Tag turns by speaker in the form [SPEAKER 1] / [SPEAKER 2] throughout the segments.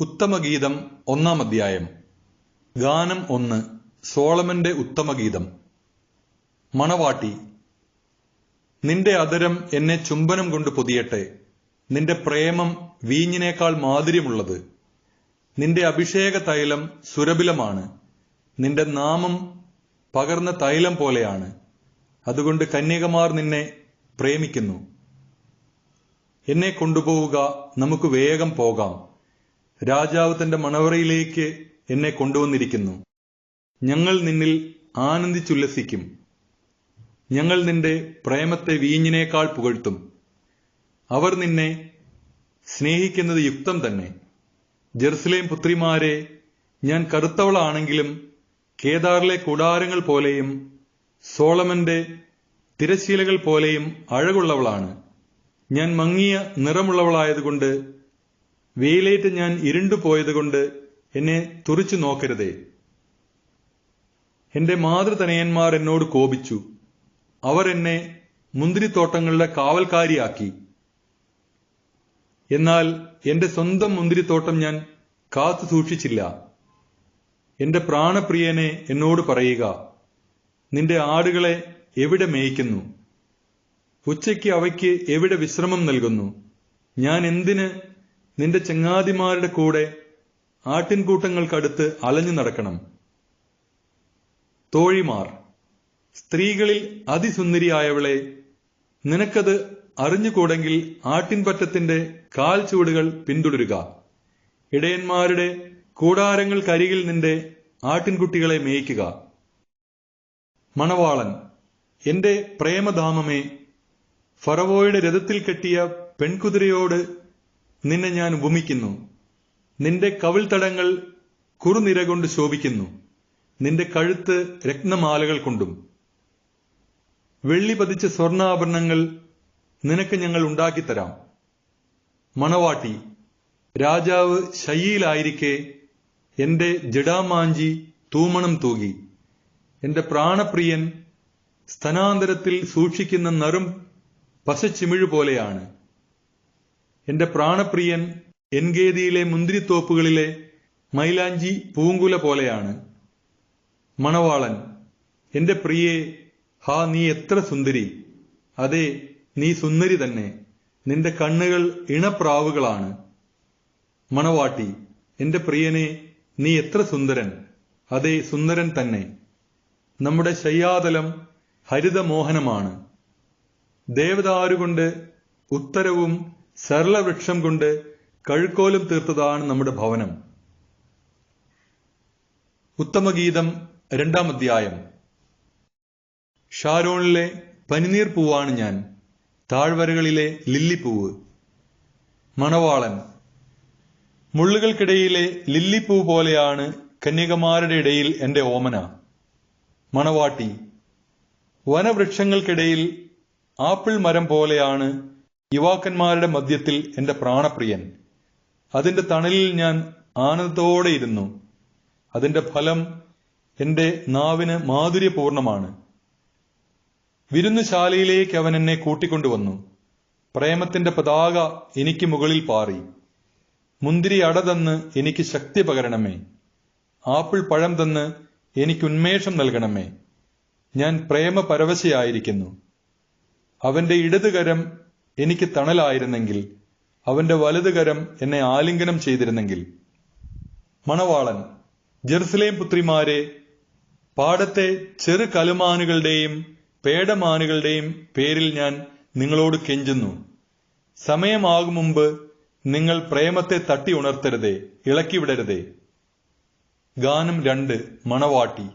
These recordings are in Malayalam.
[SPEAKER 1] ഉത്തമഗീതം ഒന്നാം അധ്യായം. ഗാനം ഒന്ന് സോളമന്റെ ഉത്തമഗീതം. മണവാട്ടി നിന്റെ അതരം എന്നെ ചുംബനം കൊണ്ട് പൊതിയട്ടെ. നിന്റെ പ്രേമം വീഞ്ഞിനേക്കാൾ മാധുര്യമുള്ളത്. നിന്റെ അഭിഷേക തൈലം സുരഭിലമാണ്. നിന്റെ നാമം പകർന്ന തൈലം പോലെയാണ്. അതുകൊണ്ട് കന്യകമാർ നിന്നെ പ്രേമിക്കുന്നു. എന്നെ കൊണ്ടുപോവുക നമുക്ക് വേഗം പോകാം. രാജാവ് തന്റെ മണവറയിലേക്ക് എന്നെ കൊണ്ടുവന്നിരിക്കുന്നു. ഞങ്ങൾ നിന്നിൽ ആനന്ദിച്ചുല്ലസിക്കും. ഞങ്ങൾ നിന്റെ പ്രേമത്തെ വീഞ്ഞിനേക്കാൾ പുകഴ്ത്തും. അവർ നിന്നെ സ്നേഹിക്കുന്നത് യുക്തം തന്നെ. ജെറുസലേം പുത്രിമാരെ ഞാൻ കറുത്തവളാണെങ്കിലും കേദാറിലെ കൂടാരങ്ങൾ പോലെയും സോളമന്റെ തിരശീലകൾ പോലെയും അഴകുള്ളവളാണ്. ഞാൻ മങ്ങിയ നിറമുള്ളവളായതുകൊണ്ട് വെയിലേറ്റ് ഞാൻ ഇരുണ്ടുപോയതുകൊണ്ട് എന്നെ തുറിച്ചു നോക്കരുതേ. എന്റെ മാതൃതനയന്മാർ എന്നോട് കോപിച്ചു. അവർ എന്നെ മുന്തിരിത്തോട്ടങ്ങളുടെ കാവൽക്കാരിയാക്കി. എന്നാൽ എന്റെ സ്വന്തം മുന്തിരിത്തോട്ടം ഞാൻ കാത്തു സൂക്ഷിച്ചില്ല. എന്റെ പ്രാണപ്രിയനെ എന്നോട് പറയുക നിന്റെ ആടുകളെ എവിടെ മേയ്ക്കുന്നു? ഉച്ചയ്ക്ക് അവയ്ക്ക് എവിടെ വിശ്രമം നൽകുന്നു? ഞാൻ എന്തിന് നിന്റെ ചങ്ങാതിമാരുടെ കൂടെ ആട്ടിൻകൂട്ടങ്ങൾക്കടുത്ത് അലഞ്ഞു നടക്കണം. തോഴിമാർ സ്ത്രീകളിൽ അതിസുന്ദരിയായവളെ നിനക്കത് അറിഞ്ഞുകൂടെങ്കിൽ ആട്ടിൻപറ്റത്തിന്റെ കാൽ ചൂടുകൾ പിന്തുടരുക. ഇടയന്മാരുടെ കൂടാരങ്ങൾക്കരികിൽ നിന്റെ ആട്ടിൻകുട്ടികളെ മേയ്ക്കുക. മണവാളൻ എന്റെ പ്രേമധാമമേ ഫറവോയുടെ രഥത്തിൽ കെട്ടിയ പെൺകുതിരയോട് നിന്നെ ഞാൻ ഉപമിക്കുന്നു. നിന്റെ കവിൾത്തടങ്ങൾ കുറുനിര കൊണ്ട് ശോഭിക്കുന്നു. നിന്റെ കഴുത്ത് രത്നമാലകൾ കൊണ്ടും. വെള്ളി പതിച്ച സ്വർണാഭരണങ്ങൾ നിനക്ക് ഞങ്ങൾ ഉണ്ടാക്കിത്തരാം. മണവാട്ടി രാജാവ് ശയ്യയിലായിരിക്കെ എന്റെ ജഡാമാഞ്ചി തൂമണം തൂകി. എന്റെ പ്രാണപ്രിയൻ സ്ഥനാന്തരത്തിൽ സൂക്ഷിക്കുന്ന നറും പശച്ചിമിഴ് പോലെയാണ്. എന്റെ പ്രാണപ്രിയൻ എൻഗേദിയിലെ മുന്തിരിത്തോപ്പുകളിലെ മൈലാഞ്ചി പൂങ്കുല പോലെയാണ്. മണവാളൻ എന്റെ പ്രിയേ ഹാ നീ എത്ര സുന്ദരി. അതെ നീ സുന്ദരി തന്നെ. നിന്റെ കണ്ണുകൾ ഇണപ്രാവുകളാണ്. മണവാട്ടി എന്റെ പ്രിയനെ നീ എത്ര സുന്ദരൻ. അതെ സുന്ദരൻ തന്നെ. നമ്മുടെ ശയ്യാതലം ഹരിതമോഹനമാണ്. ദേവദാരുകൊണ്ട് ഉത്തരവും സരളവൃക്ഷം കൊണ്ട് കഴുക്കോലും തീർത്തതാണ് നമ്മുടെ ഭവനം. ഉത്തമഗീതം രണ്ടാം അധ്യായം. ഷാരോണിലെ പനിനീർ പൂവാണ് ഞാൻ. താഴ്വരകളിലെ ലില്ലിപ്പൂവ്. മണവാളൻ. മുള്ളുകൾക്കിടയിലെ ലില്ലിപ്പൂ പോലെയാണ് കന്യകമാരുടെ ഇടയിൽ എന്റെ ഓമന. മണവാട്ടി. വനവൃക്ഷങ്ങൾക്കിടയിൽ ആപ്പിൾ മരം പോലെയാണ് യുവാക്കന്മാരുടെ മധ്യത്തിൽ എന്റെ പ്രാണപ്രിയൻ. അതിന്റെ തണലിൽ ഞാൻ ആനന്ദത്തോടെ ഇരുന്നു. അതിന്റെ ഫലം എന്റെ നാവിന് മാധുര്യപൂർണമാണ്. വിരുന്നുശാലയിലേക്ക് അവൻ എന്നെ കൂട്ടിക്കൊണ്ടുവന്നു. പ്രേമത്തിന്റെ പതാക എനിക്ക് മുകളിൽ പാറി. മുന്തിരി അട തന്ന് എനിക്ക് ശക്തി പകരണമേ. ആപ്പിൾ പഴം തന്ന് എനിക്ക് ഉന്മേഷം നൽകണമേ. ഞാൻ പ്രേമപരവശയായിരിക്കുന്നു. അവന്റെ ഇടതുകരം എനിക്ക് തണലായിരുന്നെങ്കിൽ അവന്റെ വലതുകരം എന്നെ ആലിംഗനം ചെയ്തിരുന്നെങ്കിൽ. മണവാളൻ ജെറുസലേം പുത്രിമാരെ പാടത്തെ ചെറു കലുമാനുകളുടെയും പേടമാനുകളുടെയും പേരിൽ ഞാൻ നിങ്ങളോട് കെഞ്ചുന്നു. സമയമാകും മുമ്പ് നിങ്ങൾ പ്രേമത്തെ തട്ടി ഉണർത്തരുതേ ഇളക്കിവിടരുതേ ഗാനം രണ്ട് മണവാട്ടി.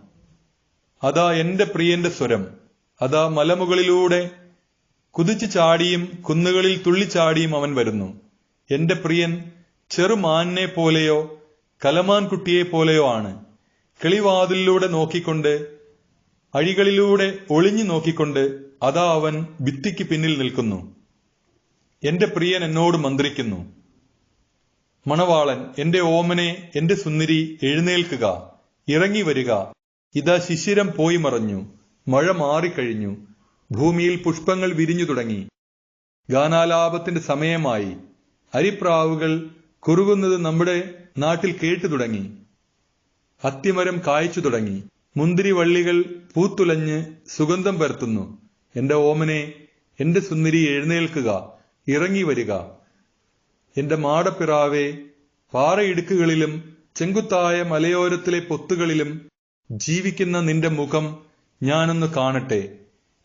[SPEAKER 1] അതാ എന്റെ പ്രിയന്റെ സ്വരം. അതാ മലമുകളിലൂടെ കുതിച്ചു ചാടിയും കുന്നുകളിൽ തുള്ളിച്ചാടിയും അവൻ വരുന്നു. എന്റെ പ്രിയൻ ചെറുമാനിനെ പോലെയോ കലമാൻ കുട്ടിയെ പോലെയോ ആണ്. കിളിവാതിലൂടെ നോക്കിക്കൊണ്ട് അഴികളിലൂടെ ഒളിഞ്ഞു നോക്കിക്കൊണ്ട് അതാ അവൻ ഭിത്തിക്ക് പിന്നിൽ നിൽക്കുന്നു. എന്റെ പ്രിയൻ എന്നോട് മന്ത്രിക്കുന്നു. മണവാളൻ എന്റെ ഓമനെ എന്റെ സുന്ദരി എഴുന്നേൽക്കുക ഇറങ്ങി വരിക. ഇതാ ശിശിരം പോയി മറഞ്ഞു. മഴ മാറിക്കഴിഞ്ഞു. ഭൂമിയിൽ പുഷ്പങ്ങൾ വിരിഞ്ഞു തുടങ്ങി. ഗാനാലാപത്തിന്റെ സമയമായി അരിപ്രാവുകൾ കുറുകുന്നത് നമ്മുടെ നാട്ടിൽ കേട്ടു തുടങ്ങി. അത്തിമരം കായ്ച്ചു തുടങ്ങി. മുന്തിരി വള്ളികൾ പൂത്തുലഞ്ഞ് സുഗന്ധം പരത്തുന്നു. എന്റെ ഓമനെ എന്റെ സുന്ദരി എഴുന്നേൽക്കുക ഇറങ്ങി വരിക. എന്റെ മാടപ്പിറാവെ പാറയിടുക്കുകളിലും ചെങ്കുത്തായ മലയോരത്തിലെ പൊത്തുകളിലും ജീവിക്കുന്ന നിന്റെ മുഖം ഞാനൊന്ന് കാണട്ടെ.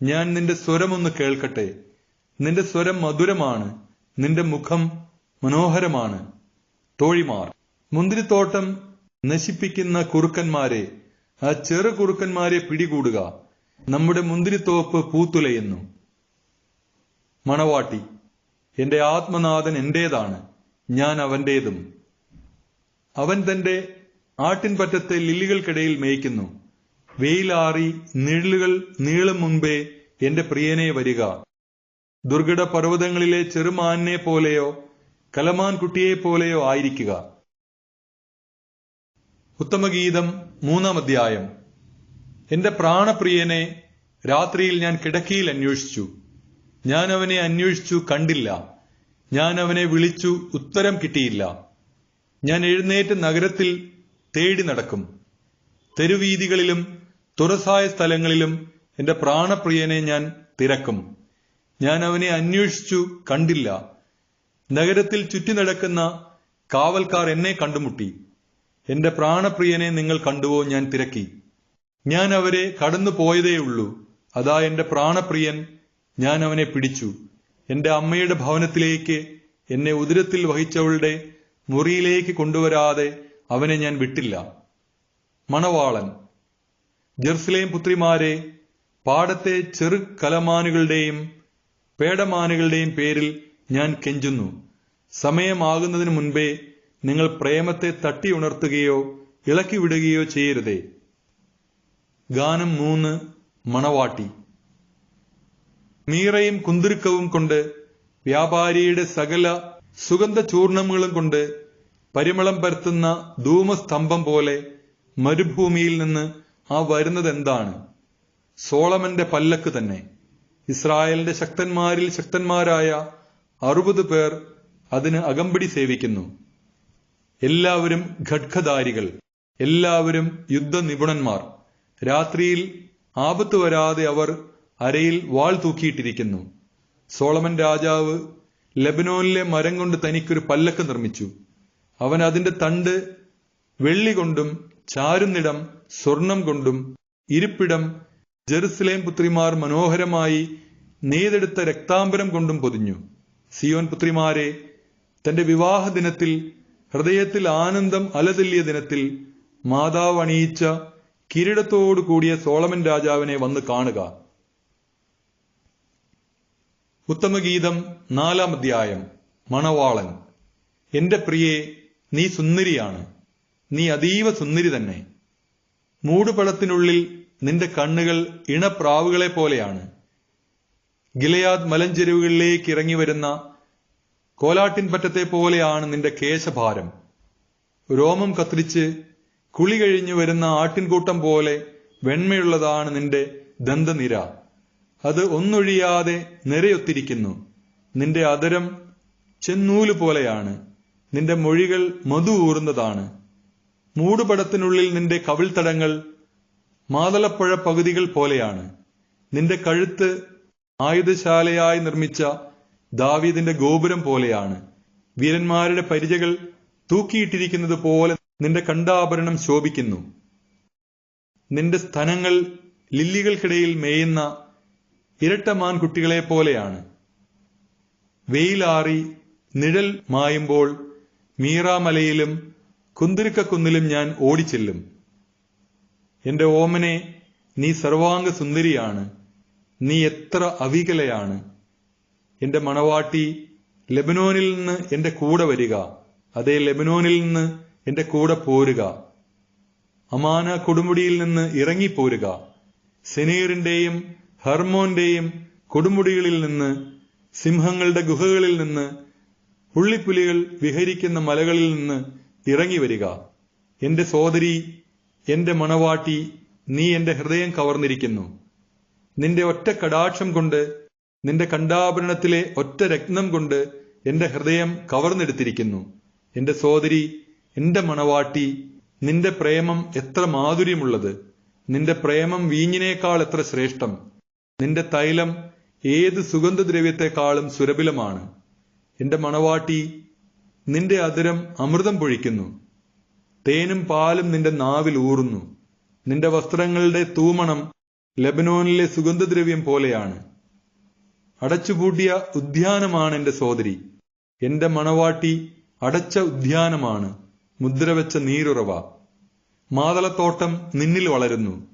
[SPEAKER 1] ഞാൻ നിന്റെ സ്വരമൊന്ന് കേൾക്കട്ടെ. നിന്റെ സ്വരം മധുരമാണ്. നിന്റെ മുഖം മനോഹരമാണ്. തോഴിമാർ. മുന്തിരിത്തോട്ടം നശിപ്പിക്കുന്ന കുറുക്കന്മാരെ ആ ചെറു കുറുക്കന്മാരെ പിടികൂടുക. നമ്മുടെ മുന്തിരിത്തോപ്പ് പൂത്തുലയുന്നു. മണവാട്ടി എന്റെ ആത്മനാഥൻ എന്റേതാണ്. ഞാൻ അവന്റേതും. അവൻ തന്റെ ആട്ടിൻപറ്റത്തെ ലില്ലികൾക്കിടയിൽ മേയ്ക്കുന്നു. വെയിലാറി നിഴലുകൾ നീളും മുൻപേ എന്റെ പ്രിയനെ വരിക. ദുർഘട പർവതങ്ങളിലെ ചെറുമാനെ പോലെയോ കലമാൻ കുട്ടിയെ പോലെയോ ആയിരിക്കുക. ഉത്തമഗീതം മൂന്നാം അധ്യായം. എന്റെ പ്രാണപ്രിയനെ രാത്രിയിൽ ഞാൻ കിടക്കിയിൽ അന്വേഷിച്ചു. ഞാൻ അവനെ അന്വേഷിച്ചു കണ്ടില്ല. ഞാൻ അവനെ വിളിച്ചു ഉത്തരം കിട്ടിയില്ല. ഞാൻ എഴുന്നേറ്റ് നഗരത്തിൽ തേടി നടക്കും. തെരുവീതികളിലും തുറസായ സ്ഥലങ്ങളിലും എന്റെ പ്രാണപ്രിയനെ ഞാൻ തിരക്കും. ഞാൻ അവനെ അന്വേഷിച്ചു കണ്ടില്ല. നഗരത്തിൽ ചുറ്റി നടക്കുന്ന കാവൽക്കാർ എന്നെ കണ്ടുമുട്ടി. എന്റെ പ്രാണപ്രിയനെ നിങ്ങൾ കണ്ടുവോ ഞാൻ തിരക്കി. ഞാൻ അവരെ കടന്നു പോയതേയുള്ളൂ അതാ എന്റെ പ്രാണപ്രിയൻ ഞാൻ അവനെ പിടിച്ചു. എന്റെ അമ്മയുടെ ഭവനത്തിലേക്ക് എന്നെ ഉദരത്തിൽ വഹിച്ചവളുടെ മുറിയിലേക്ക് കൊണ്ടുവരാതെ അവനെ ഞാൻ വിട്ടില്ല. മണവാളൻ ജെറുസലേം പുത്രിമാരെ പാടത്തെ ചെറു കലമാനുകളുടെയും പേടമാനുകളുടെയും പേരിൽ ഞാൻ കെഞ്ചുന്നു. സമയമാകുന്നതിന് മുൻപേ നിങ്ങൾ പ്രേമത്തെ തട്ടി ഉണർത്തുകയോ ഇളക്കി വിടുകയോ ചെയ്യരുതേ. ഗാനം മൂന്ന് മണവാട്ടി. മീറയും കുന്തിരുക്കവും കൊണ്ട് വ്യാപാരിയുടെ സകല സുഗന്ധ ചൂർണങ്ങളും കൊണ്ട് പരിമളം പരത്തുന്ന ധൂമസ്തംഭം പോലെ മരുഭൂമിയിൽ നിന്ന് ആ വരുന്നത് എന്താണ്? സോളമന്റെ പല്ലക്ക് തന്നെ. ഇസ്രായേലിന്റെ ശക്തന്മാരിൽ ശക്തന്മാരായ അറുപത് പേർ അതിന് അകമ്പടി സേവിക്കുന്നു. എല്ലാവരും ഘഡ്ഖധാരികൾ എല്ലാവരും യുദ്ധ നിപുണന്മാർ രാത്രിയിൽ ആപത്ത് വരാതെ അവർ അരയിൽ വാൾ തൂക്കിയിട്ടിരിക്കുന്നു. സോളമൻ രാജാവ് ലബനോനിലെ മരം കൊണ്ട് തനിക്കൊരു പല്ലക്ക് നിർമ്മിച്ചു. അവൻ അതിന്റെ തണ്ട് വെള്ളി കൊണ്ടും ചാരുന്നിടം സ്വർണം കൊണ്ടും ഇരിപ്പിടം ജെറുസലേം പുത്രിമാർ മനോഹരമായി നെയ്തെടുത്ത രക്താംബരം കൊണ്ടും പൊതിഞ്ഞു. സിയോൻ പുത്രിമാരെ തന്റെ വിവാഹ ദിനത്തിൽ ഹൃദയത്തിൽ ആനന്ദം അലതെല്ലിയ ദിനത്തിൽ മാതാവ് അണിയിച്ച കിരീടത്തോടു കൂടിയ സോളമൻ രാജാവിനെ വന്ന് കാണുക. ഉത്തമഗീതം നാലാം അധ്യായം. മണവാളൻ എന്റെ പ്രിയേ നീ സുന്ദരിയാണ്. നീ അതീവ സുന്ദരി തന്നെ. മൂടുപടത്തിനുള്ളിൽ നിന്റെ കണ്ണുകൾ ഇണപ്രാവുകളെ പോലെയാണ്. ഗിലയാദ് മലഞ്ചെരുവുകളിലേക്ക് ഇറങ്ങി വരുന്ന കോലാട്ടിൻപറ്റത്തെ പോലെയാണ് നിന്റെ കേശഭാരം. രോമം കത്തിരിച്ച് കുളി കഴിഞ്ഞു വരുന്ന ആട്ടിൻകൂട്ടം പോലെ വെണ്മയുള്ളതാണ് നിന്റെ ദന്തനിര. അത് ഒന്നൊഴിയാതെ നിരയൊത്തിരിക്കുന്നു നിന്റെ അതരം ചെന്നൂൽ പോലെയാണ് നിന്റെ മൊഴികൾ മധു ഊറുന്നതാണ് മൂടുപടത്തിനുള്ളിൽ നിന്റെ കവിൾത്തടങ്ങൾ മാതലപ്പുഴ പകുതികൾ പോലെയാണ്. നിന്റെ കഴുത്ത് ആയുധശാലയായി നിർമ്മിച്ച ദാവീദിന്റെ ഗോപുരം പോലെയാണ്. വീരന്മാരുടെ പരിചകൾ തൂക്കിയിട്ടിരിക്കുന്നത് പോലെ നിന്റെ കണ്ടാഭരണം ശോഭിക്കുന്നു. നിന്റെ സ്ഥനങ്ങൾ ലില്ലികൾക്കിടയിൽ മേയുന്ന ഇരട്ടമാൻ കുട്ടികളെ പോലെയാണ്. വെയിലാറി നിഴൽ മായുമ്പോൾ മീറാമലയിലും കുന്തിരുക്കക്കുന്നിലും ഞാൻ ഓടിച്ചെല്ലും. എന്റെ ഓമനെ നീ സർവാംഗ സുന്ദരിയാണ് നീ എത്ര അവികലയാണ്. എന്റെ മണവാട്ടി ലെബനോനിൽ നിന്ന് എന്റെ കൂടെ വരിക. അതേ ലെബനോനിൽ നിന്ന് എന്റെ കൂടെ പോരുക. അമാന കൊടുമുടിയിൽ നിന്ന് ഇറങ്ങിപ്പോരുക. സെനീറിന്റെയും ഹർമോന്റെയും കൊടുമുടികളിൽ നിന്ന് സിംഹങ്ങളുടെ ഗുഹകളിൽ നിന്ന് പുള്ളിപ്പുലികൾ വിഹരിക്കുന്ന മലകളിൽ നിന്ന് ഇറങ്ങി വരിക. എന്റെ സോദരി എന്റെ മണവാട്ടി നീ എന്റെ ഹൃദയം കവർന്നിരിക്കുന്നു. നിന്റെ ഒറ്റ കടാക്ഷം കൊണ്ട് നിന്റെ കണ്ടാഭരണത്തിലെ ഒറ്റ രത്നം കൊണ്ട് എന്റെ ഹൃദയം കവർന്നെടുത്തിരിക്കുന്നു. എന്റെ സോദരി എന്റെ മണവാട്ടി നിന്റെ പ്രേമം എത്ര മാധുര്യമുള്ളത്. നിന്റെ പ്രേമം വീഞ്ഞിനേക്കാൾ എത്ര ശ്രേഷ്ഠം. നിന്റെ തൈലം ഏത് സുഗന്ധദ്രവ്യത്തെക്കാളും സുരഭിലമാണ്. എന്റെ മണവാട്ടി നിന്റെ അതിരം അമൃതം പൊഴിക്കുന്നു. തേനും പാലും നിന്റെ നാവിൽ ഊറുന്നു. നിന്റെ വസ്ത്രങ്ങളുടെ തൂമണം ലബനോനിലെ സുഗന്ധദ്രവ്യം പോലെയാണ്. അടച്ചുപൂട്ടിയ ഉദ്യാനമാണ് എന്റെ സോദരി. എന്റെ മണവാട്ടി അടച്ച ഉദ്യാനമാണ്. മുദ്രവെച്ച നീരുറവ. മാതളത്തോട്ടം നിന്നിൽ വളരുന്നു.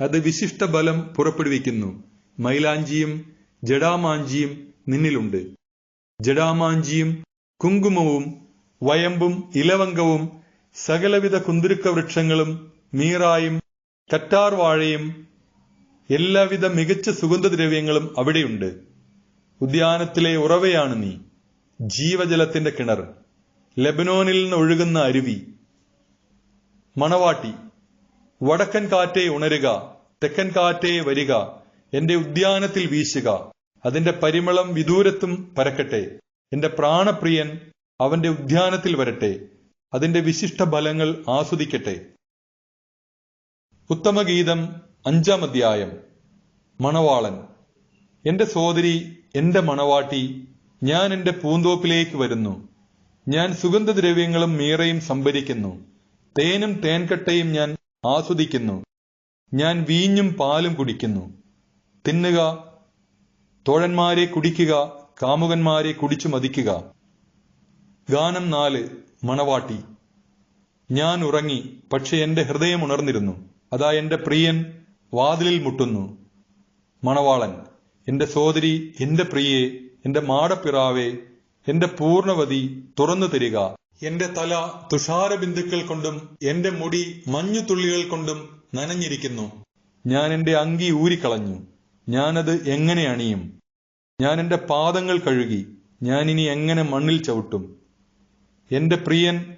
[SPEAKER 1] അത് വിശിഷ്ട ബലം പുറപ്പെടുവിക്കുന്നു. മൈലാഞ്ചിയും ജഡാമാഞ്ചിയും നിന്നിലുണ്ട്. ജഡാമാഞ്ചിയും കുങ്കുമവും വയമ്പും ഇലവങ്കവും സകലവിധ കുന്തിരുക്ക വൃക്ഷങ്ങളും മീറായും കറ്റാർ വാഴയും എല്ലാവിധ മികച്ച സുഗന്ധദ്രവ്യങ്ങളും അവിടെയുണ്ട്. ഉദ്യാനത്തിലെ ഉറവയാണ് നീ. ജീവജലത്തിന്റെ കിണർ. ലെബനോനിൽ നിന്ന് ഒഴുകുന്ന അരുവി. മണവാട്ടി. വടക്കൻ കാറ്റേ ഉണരുക തെക്കൻ കാറ്റേ വരിക എന്റെ ഉദ്യാനത്തിൽ വീശുക. അതിന്റെ പരിമളം വിദൂരത്തും പരക്കട്ടെ. എന്റെ പ്രാണപ്രിയൻ അവന്റെ ഉദ്യാനത്തിൽ വരട്ടെ. അതിന്റെ വിശിഷ്ട ഫലങ്ങൾ ആസ്വദിക്കട്ടെ. ഉത്തമഗീതം അഞ്ചാം അധ്യായം. മണവാളൻ. എന്റെ സോദരി എന്റെ മണവാട്ടി ഞാൻ എന്റെ പൂന്തോപ്പിലേക്ക് വരുന്നു. ഞാൻ സുഗന്ധദ്രവ്യങ്ങളും മീറയും സംഭരിക്കുന്നു. തേനും തേൻകട്ടയും ഞാൻ ആസ്വദിക്കുന്നു. ഞാൻ വീഞ്ഞും പാലും കുടിക്കുന്നു. തിന്നുക തോഴന്മാരെ കുടിക്കുക കാമുകന്മാരെ കുടിച്ചു മതിക്കുക. ഗാനം നാല് മണവാട്ടി. ഞാൻ ഉറങ്ങി പക്ഷെ എന്റെ ഹൃദയം ഉണർന്നിരുന്നു. അതാ എന്റെ പ്രിയൻ വാതിലിൽ മുട്ടുന്നു. മണവാളൻ എന്റെ സോദരി എന്റെ പ്രിയെ എന്റെ മാടപ്പിറാവേ എന്റെ പൂർണവതി തുറന്നു തരിക. എന്റെ തല തുഷാര ബിന്ദുക്കൾ കൊണ്ടും എന്റെ മുടി മഞ്ഞുതുള്ളികൾ കൊണ്ടും നനഞ്ഞിരിക്കുന്നു. ഞാൻ എന്റെ അങ്കി ഊരിക്കളഞ്ഞു. ഞാനത് എങ്ങനെ അണിയും? ഞാൻ എന്റെ പാദങ്ങൾ കഴുകി. ഞാനിനി എങ്ങനെ മണ്ണിൽ ചവിട്ടും? എന്റെ പ്രിയൻ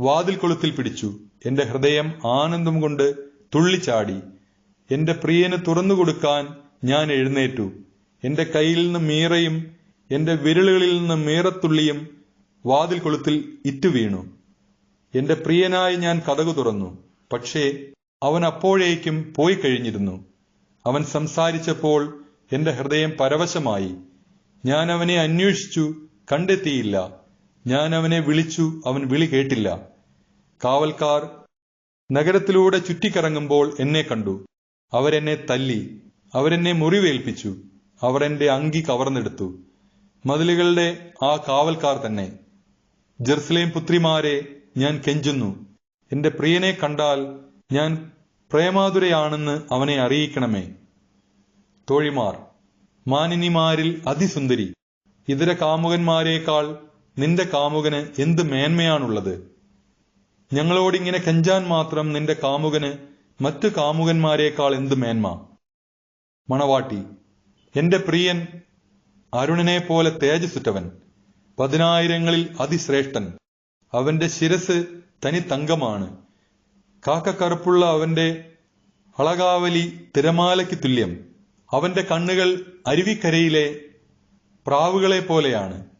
[SPEAKER 1] വാതിൽ കൊളുത്തിൽ പിടിച്ചു. എന്റെ ഹൃദയം ആനന്ദം കൊണ്ട് തുള്ളിച്ചാടി. എന്റെ പ്രിയന് തുറന്നു കൊടുക്കാൻ ഞാൻ എഴുന്നേറ്റു. എന്റെ കയ്യിൽ നിന്ന് മീറയും എന്റെ വിരലുകളിൽ നിന്ന് മീറത്തുള്ളിയും വാതിൽ കൊളുത്തിൽ ഇറ്റുവീണു എന്റെ പ്രിയനായി ഞാൻ കഥകു തുറന്നു. പക്ഷേ അവൻ അപ്പോഴേക്കും പോയി കഴിഞ്ഞിരുന്നു. അവൻ സംസാരിച്ചപ്പോൾ എന്റെ ഹൃദയം പരവശമായി. ഞാൻ അവനെ അന്വേഷിച്ചു കണ്ടെത്തിയില്ല. ഞാൻ അവനെ വിളിച്ചു അവൻ വിളി കേട്ടില്ല. കാവൽക്കാർ നഗരത്തിലൂടെ ചുറ്റിക്കറങ്ങുമ്പോൾ എന്നെ കണ്ടു. അവരെന്നെ തല്ലി അവരെന്നെ മുറിവേൽപ്പിച്ചു. അവർ എന്റെ അങ്കി കവർന്നെടുത്തു. മതിലുകളുടെ ആ കാവൽക്കാർ തന്നെ. ജെറുസലേം പുത്രിമാരെ ഞാൻ കെഞ്ചുന്നു. എന്റെ പ്രിയനെ കണ്ടാൽ ഞാൻ പ്രേമാതുരയാണെന്ന് അവനെ അറിയിക്കണമേ. തോഴിമാർ മാനിനിമാരിൽ അതിസുന്ദരി. ഇതര കാമുകന്മാരെക്കാൾ നിന്റെ കാമുകന് എന്ത് മേന്മയാണുള്ളത്? ഞങ്ങളോടിങ്ങനെ കെഞ്ചാൻ മാത്രം നിന്റെ കാമുകന് മറ്റു കാമുകന്മാരെക്കാൾ എന്ത് മേന്മ? മണവാട്ടി എന്റെ പ്രിയൻ അരുണനെ പോലെ തേജസ്സുറ്റവൻ പതിനായിരങ്ങളിൽ അതിശ്രേഷ്ഠൻ. അവന്റെ ശിരസ് തനി തങ്കമാണ്. കാക്കക്കറുപ്പുള്ള അവന്റെ അളകാവലി തിരമാലയ്ക്ക് തുല്യം. അവന്റെ കണ്ണുകൾ അരുവിക്കരയിലെ പ്രാവുകളെ പോലെയാണ്.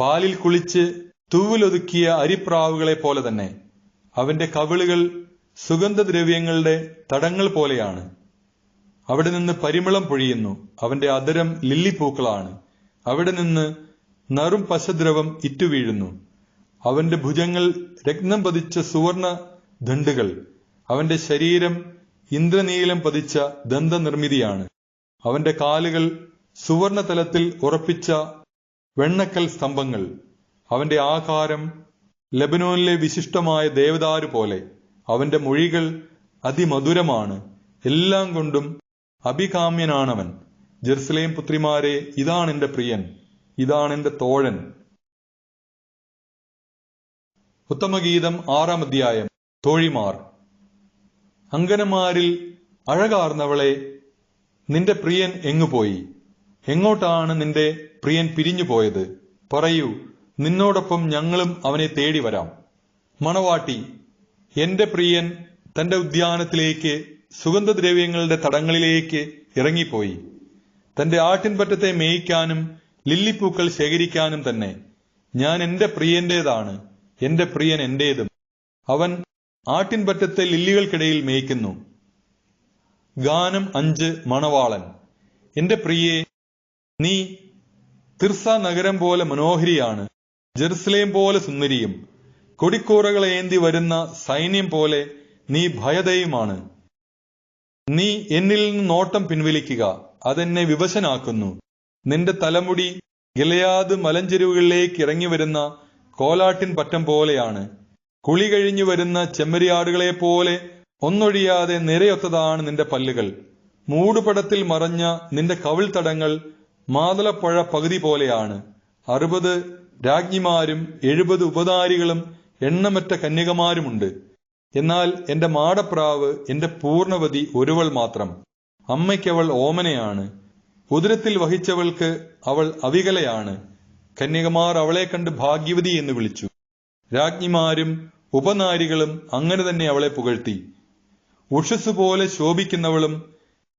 [SPEAKER 1] പാലിൽ കുളിച്ച് തൂവിലൊതുക്കിയ അരിപ്രാവുകളെ പോലെ തന്നെ അവന്റെ കവിളുകൾ സുഗന്ധദ്രവ്യങ്ങളുടെ തടങ്ങൾ പോലെയാണ്. അവിടെ നിന്ന് പരിമളം പൊഴിയുന്നു. അവന്റെ അതരം ലില്ലിപ്പൂക്കളാണ്. അവിടെ നിന്ന് നറും പശദ്രവം ഇറ്റുവീഴുന്നു. അവന്റെ ഭുജങ്ങൾ രത്നം പതിച്ച സുവർണ ദണ്ടുകൾ അവന്റെ ശരീരം ഇന്ദ്രനീലം പതിച്ച ദന്തനിർമ്മിതിയാണ്. അവന്റെ കാലുകൾ സുവർണ തലത്തിൽ ഉറപ്പിച്ച വെണ്ണക്കൽ സ്തംഭങ്ങൾ അവന്റെ ആകാരം ലബനോനിലെ വിശിഷ്ടമായ ദേവദാരു പോലെ അവന്റെ മൊഴികൾ അതിമധുരമാണ്. എല്ലാം കൊണ്ടും അഭികാമ്യനാണവൻ. ജെറുസലേം പുത്രിമാരെ ഇതാണ് എന്റെ പ്രിയൻ ഇതാണ് എന്റെ തോഴൻ. ഉത്തമഗീതം ആറാം അധ്യായം. തോഴിമാർ. അങ്കനമാരിൽ അഴകാർന്നവളെ നിന്റെ പ്രിയൻ എങ്ങുപോയി? എങ്ങോട്ടാണ് നിന്റെ പ്രിയൻ പിരിഞ്ഞു പോയത്. പറയൂ നിന്നോടൊപ്പം ഞങ്ങളും അവനെ തേടി വരാം. മണവാട്ടി എന്റെ പ്രിയൻ തന്റെ ഉദ്യാനത്തിലേക്ക് സുഗന്ധദ്രവ്യങ്ങളുടെ തടങ്ങളിലേക്ക് ഇറങ്ങിപ്പോയി. തന്റെ ആട്ടിൻപറ്റത്തെ മേയിക്കാനും ലില്ലിപ്പൂക്കൾ ശേഖരിക്കാനും തന്നെ. ഞാൻ എന്റെ പ്രിയന്റേതാണ് എന്റെ പ്രിയൻ എന്റേതും. അവൻ ആട്ടിൻപറ്റത്തെ ലില്ലികൾക്കിടയിൽ മേയ്ക്കുന്നു. ഗാനം അഞ്ച് മണവാളൻ. എന്റെ പ്രിയേ നീ തിർസ നഗരം പോലെ മനോഹരിയാണ് ജെറുസലേം പോലെ സുന്ദരിയും. കൊടിക്കൂറകളേന്തി വരുന്ന സൈന്യം പോലെ നീ ഭയതയുമാണ്. നീ എന്നിൽ നിന്ന് നോട്ടം പിൻവലിക്കുക അതെന്നെ വിവശനാക്കുന്നു. നിന്റെ തലമുടി ഗിലയാത് മലഞ്ചെരുവുകളിലേക്ക് ഇറങ്ങി വരുന്ന കോലാട്ടിൻ പറ്റം പോലെയാണ്. കുളി കഴിഞ്ഞു വരുന്ന ചെമ്മരിയാടുകളെ പോലെ ഒന്നൊഴിയാതെ നിരയൊത്തതാണ് നിന്റെ പല്ലുകൾ. മൂടുപടത്തിൽ മറഞ്ഞ നിന്റെ കവിൾത്തടങ്ങൾ മാതളപ്പഴ പകുതി പോലെയാണ്. അറുപത് രാജ്ഞിമാരും എഴുപത് ഉപതാരികളും എണ്ണമറ്റ കന്യകമാരുമുണ്ട്. എന്നാൽ എന്റെ മാടപ്രാവ് എന്റെ പൂർണവതി ഒരുവൾ മാത്രം. അമ്മയ്ക്കവൾ ഓമനയാണ്. ഉദരത്തിൽ വഹിച്ചവൾക്ക് അവൾ അവികലയാണ്. കന്യകമാർ അവളെ കണ്ട് ഭാഗ്യവതി എന്ന് വിളിച്ചു. രാജ്ഞിമാരും ഉപനാരികളും അങ്ങനെ തന്നെ അവളെ പുകഴ്ത്തി. ഉഷസ് പോലെ ശോഭിക്കുന്നവളും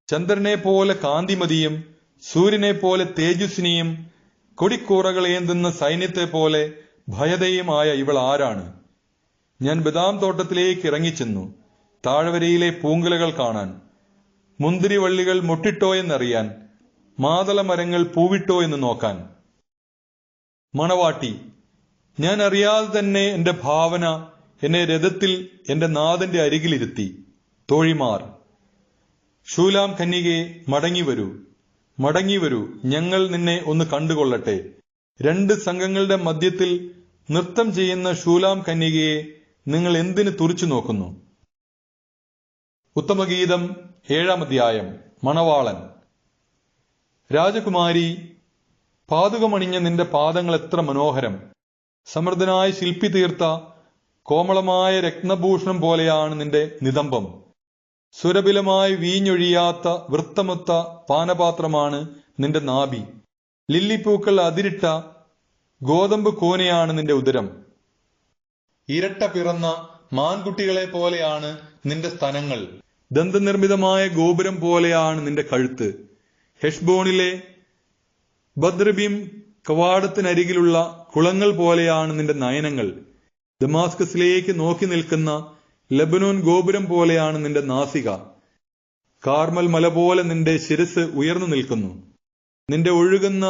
[SPEAKER 1] ചന്ദ്രനെ പോലെ കാന്തിമതിയും സൂര്യനെ പോലെ തേജസ്വിനിയും കൊടിക്കൂറകളേന്തുന്ന സൈന്യത്തെ പോലെ ഭയതയുമായ ഇവൾ ആരാണ്? ഞാൻ ബദാം തോട്ടത്തിലേക്ക് ഇറങ്ങിച്ചെന്നു. താഴ്വരയിലെ പൂങ്കുലകൾ കാണാൻ. മുന്തിരിവള്ളികൾ മുട്ടിട്ടോ എന്നറിയാൻ. മാതളമരങ്ങൾ പൂവിട്ടോ എന്ന് നോക്കാൻ. മണവാട്ടി ഞാൻ അറിയാതെ തന്നെ എന്റെ ഭാവന എന്നെ രഥത്തിൽ എന്റെ നാഥന്റെ അരികിലിരുത്തി. തോഴിമാർ ശൂലാം കന്നികയെ മടങ്ങി വരൂ. മടങ്ങി വരൂ. ഞങ്ങൾ നിന്നെ ഒന്ന് കണ്ടുകൊള്ളട്ടെ. രണ്ട് സംഘങ്ങളുടെ മധ്യത്തിൽ നൃത്തം ചെയ്യുന്ന ശൂലാം കന്യകയെ നിങ്ങൾ എന്തിന് തുറിച്ചു നോക്കുന്നു? ഉത്തമഗീതം ഏഴാം അധ്യായം. മണവാളൻ. രാജകുമാരി പാതുകമണിഞ്ഞ നിന്റെ പാദങ്ങൾ എത്ര മനോഹരം. സമൃദ്ധനായ ശില്പി തീർത്ത കോമളമായ രത്നഭൂഷണം പോലെയാണ് നിന്റെ നിതംബം. സുരഭിലമായി വീഞ്ഞൊഴിയാത്ത വൃത്തമൊത്ത പാനപാത്രമാണ് നിന്റെ നാഭി. ലില്ലിപ്പൂക്കൾ അതിരിട്ട ഗോതമ്പ് കോനയാണ് നിന്റെ ഉദരം. ഇരട്ട പിറന്ന മാൻകുട്ടികളെ പോലെയാണ് നിന്റെ സ്ഥലങ്ങൾ ദന്തനിർമ്മിതമായ ഗോപുരം പോലെയാണ് നിന്റെ കഴുത്ത്. ഹെഷ്ബോണിലെ ബദ്രബീം കവാടത്തിനരികിലുള്ള കുളങ്ങൾ പോലെയാണ് നിന്റെ നയനങ്ങൾ. ദമാസ്കസിലേക്ക് നോക്കി നിൽക്കുന്ന ലബനോൻ ഗോപുരം പോലെയാണ് നിന്റെ നാസിക. കാർമൽ മല പോലെ നിന്റെ ശിരസ് ഉയർന്നു നിൽക്കുന്നു. നിന്റെ ഒഴുകുന്ന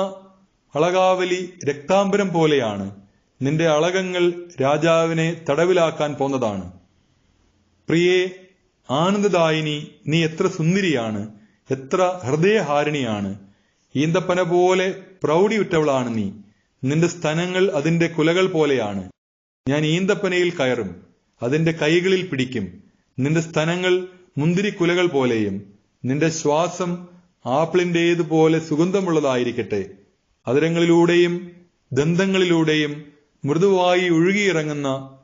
[SPEAKER 1] അളകാവലി രക്താംബരം പോലെയാണ്. നിന്റെ അളകങ്ങൾ രാജാവിനെ തടവിലാക്കാൻ പോന്നതാണ്. പ്രിയേ ആനന്ദദായിനി നീ എത്ര സുന്ദരിയാണ്. എത്ര ഹൃദയഹാരിണിയാണ്. ഈന്തപ്പന പോലെ പ്രൗഢിയുറ്റവളാണ് നീ. നിന്റെ സ്തനങ്ങൾ അതിന്റെ കുലകൾ പോലെയാണ്. ഞാൻ ഈന്തപ്പനയിൽ കയറും. അതിന്റെ കൈകളിൽ പിടിക്കും. നിന്റെ സ്തനങ്ങൾ മുന്തിരിക്കുലകൾ പോലെയും നിന്റെ ശ്വാസം ആപ്പിളിന്റേതുപോലെ സുഗന്ധമുള്ളതായിരിക്കട്ടെ. അതിരങ്ങളിലൂടെയും ദന്തങ്ങളിലൂടെയും മൃദുവായി ഒഴുകിയിറങ്ങുന്ന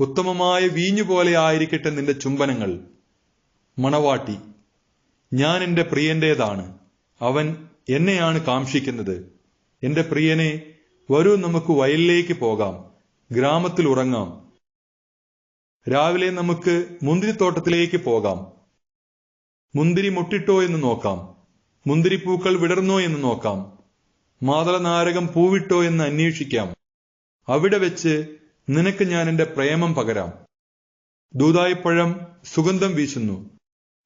[SPEAKER 1] ഉത്തമമായ വീഞ്ഞു പോലെ ആയിരിക്കട്ടെ നിന്റെ ചുംബനങ്ങൾ. മണവാട്ടി ഞാൻ എന്റെ പ്രിയന്റേതാണ്. അവൻ എന്നെയാണ് കാംക്ഷിക്കുന്നത്. എന്റെ പ്രിയനെ വരൂ നമുക്ക് വയലിലേക്ക് പോകാം. ഗ്രാമത്തിൽ ഉറങ്ങാം രാവിലെ നമുക്ക് മുന്തിരിത്തോട്ടത്തിലേക്ക് പോകാം. മുന്തിരി മുട്ടിട്ടോ എന്ന് നോക്കാം. മുന്തിരിപ്പൂക്കൾ വിടർന്നോ എന്ന് നോക്കാം. മാതളനാരകം പൂവിട്ടോ എന്ന് അന്വേഷിക്കാം. അവിടെ വെച്ച് നിനക്ക് ഞാൻ എന്റെ പ്രേമം പകരാം. ദൂതായിപ്പഴം സുഗന്ധം വീശുന്നു.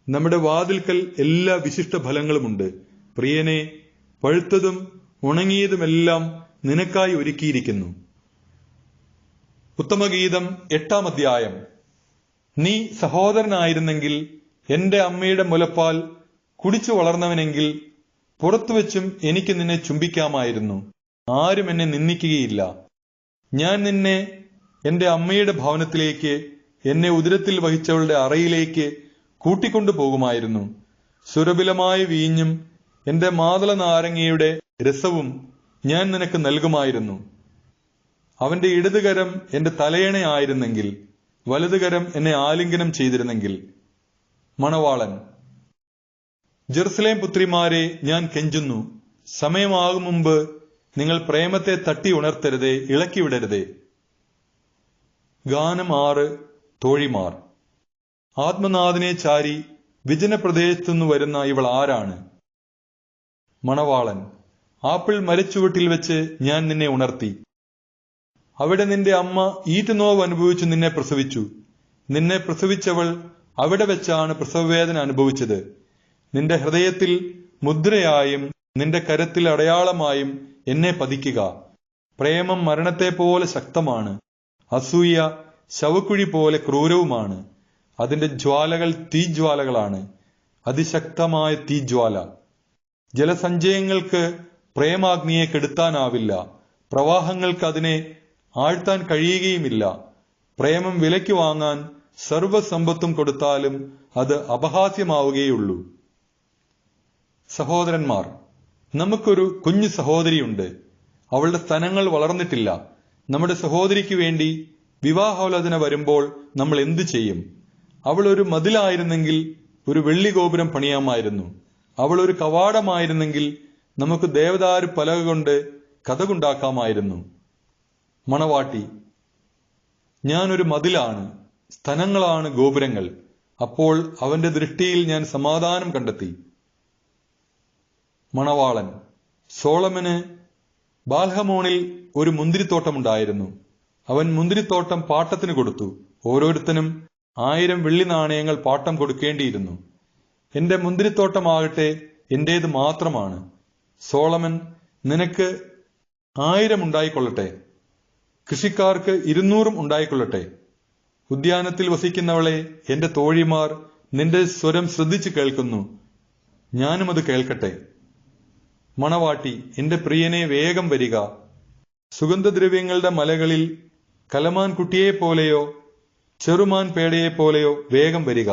[SPEAKER 1] നമ്മുടെ വാതിൽക്കൽ എല്ലാ വിശിഷ്ട ഫലങ്ങളുമുണ്ട്. പ്രിയനെ പഴുത്തതും ഉണങ്ങിയതുമെല്ലാം നിനക്കായി ഒരുക്കിയിരിക്കുന്നു. ഉത്തമഗീതം എട്ടാം അധ്യായം. നീ സഹോദരനായിരുന്നെങ്കിൽ എന്റെ അമ്മയുടെ മുലപ്പാൽ കുടിച്ചു വളർന്നവനെങ്കിൽ പുറത്തുവെച്ചും എനിക്ക് നിന്നെ ചുംബിക്കാമായിരുന്നു. ആരും എന്നെ നിന്ദിക്കുകയില്ല. ഞാൻ നിന്നെ എന്റെ അമ്മയുടെ ഭവനത്തിലേക്ക് എന്നെ ഉദരത്തിൽ വഹിച്ചവളുടെ അറയിലേക്ക് കൂട്ടിക്കൊണ്ടു പോകുമായിരുന്നു. സുരഭിലമായ വീഞ്ഞും എന്റെ മാതള നാരങ്ങയുടെ രസവും ഞാൻ നിനക്ക് നൽകുമായിരുന്നു. അവന്റെ ഇടതുകരം എന്റെ തലയണയായിരുന്നെങ്കിൽ വലതുകരം എന്നെ ആലിംഗനം ചെയ്തിരുന്നെങ്കിൽ മണവാളൻ. ജെറുസലേം പുത്രിമാരെ ഞാൻ കെഞ്ചുന്നു. സമയമാകും മുമ്പ് നിങ്ങൾ പ്രേമത്തെ തട്ടി ഉണർത്തരുതേ ഇളക്കിവിടരുതേ ഗാനം ആറ് തോഴിമാർ. ആത്മനാഥനെ ചാരി വിജനപ്രദേശത്തുനിന്ന് വരുന്ന ഇവൾ ആരാണ്? മണവാളൻ. ആപ്പിൾ മരച്ചുവട്ടിൽ വെച്ച് ഞാൻ നിന്നെ ഉണർത്തി. അവിടെ നിന്റെ അമ്മ ഈറ്റുനോവ് അനുഭവിച്ചു നിന്നെ പ്രസവിച്ചു. നിന്നെ പ്രസവിച്ചവൾ അവിടെ വെച്ചാണ് പ്രസവവേദന അനുഭവിച്ചത്. നിന്റെ ഹൃദയത്തിൽ മുദ്രയായും നിന്റെ കരത്തിൽ അടയാളമായും എന്നെ പതിക്കുക. പ്രേമം മരണത്തെ പോലെ ശക്തമാണ്. അസൂയ ശവക്കുഴി പോലെ ക്രൂരവുമാണ്. അതിന്റെ ജ്വാലകൾ തീജ്വാലകളാണ്. അതിശക്തമായ തീജ്വാല. ജലസഞ്ചയങ്ങൾക്ക് പ്രേമാഗ്നിയെ കെടുത്താനാവില്ല. പ്രവാഹങ്ങൾക്ക് അതിനെ ആഴ്ത്താൻ കഴിയുകയുമില്ല. പ്രേമം വിലയ്ക്ക് വാങ്ങാൻ സർവസമ്പത്തും കൊടുത്താലും അത് അപഹാസ്യമാവുകയുള്ളൂ. സഹോദരന്മാർ നമുക്കൊരു കുഞ്ഞു സഹോദരിയുണ്ട്. അവളുടെ സ്ഥലങ്ങൾ വളർന്നിട്ടില്ല. നമ്മുടെ സഹോദരിക്ക് വേണ്ടി വിവാഹാലോചന വരുമ്പോൾ നമ്മൾ എന്തു ചെയ്യും? അവൾ ഒരു മതിലായിരുന്നെങ്കിൽ ഒരു വെള്ളി ഗോപുരം പണിയാമായിരുന്നു. അവൾ ഒരു കവാടമായിരുന്നെങ്കിൽ നമുക്ക് ദേവദാരു പലക കൊണ്ട് കഥകുണ്ടാക്കാമായിരുന്നു. മണവാട്ടി ഞാനൊരു മതിലാണ് സ്ഥലങ്ങളാണ് ഗോപുരങ്ങൾ അപ്പോൾ അവന്റെ ദൃഷ്ടിയിൽ ഞാൻ സമാധാനം കണ്ടെത്തി. മണവാളൻ സോളമന് ബാൽഹമോണിൽ ഒരു മുന്തിരിത്തോട്ടമുണ്ടായിരുന്നു. അവൻ മുന്തിരിത്തോട്ടം പാട്ടത്തിന് കൊടുത്തു. ഓരോരുത്തനും ആയിരം വെള്ളി നാണയങ്ങൾ പാട്ടം കൊടുക്കേണ്ടിയിരുന്നു. എന്റെ മുന്തിരിത്തോട്ടമാകട്ടെ എന്റേത് മാത്രമാണ്. സോളമൻ നിനക്ക് ആയിരം ഉണ്ടായിക്കൊള്ളട്ടെ. കൃഷിക്കാർക്ക് ഇരുന്നൂറും ഉണ്ടായിക്കൊള്ളട്ടെ. ഉദ്യാനത്തിൽ വസിക്കുന്നവളെ എന്റെ തോഴിമാർ നിന്റെ സ്വരം ശ്രദ്ധിച്ചു കേൾക്കുന്നു. ഞാനും അത് കേൾക്കട്ടെ. മണവാട്ടി എന്റെ പ്രിയനെ വേഗം വരിക. സുഗന്ധദ്രവ്യങ്ങളുടെ മലകളിൽ കലമാൻ കുട്ടിയെപ്പോലെയോ ചെറുമാൻ പേടയെപ്പോലെയോ വേഗം വരിക.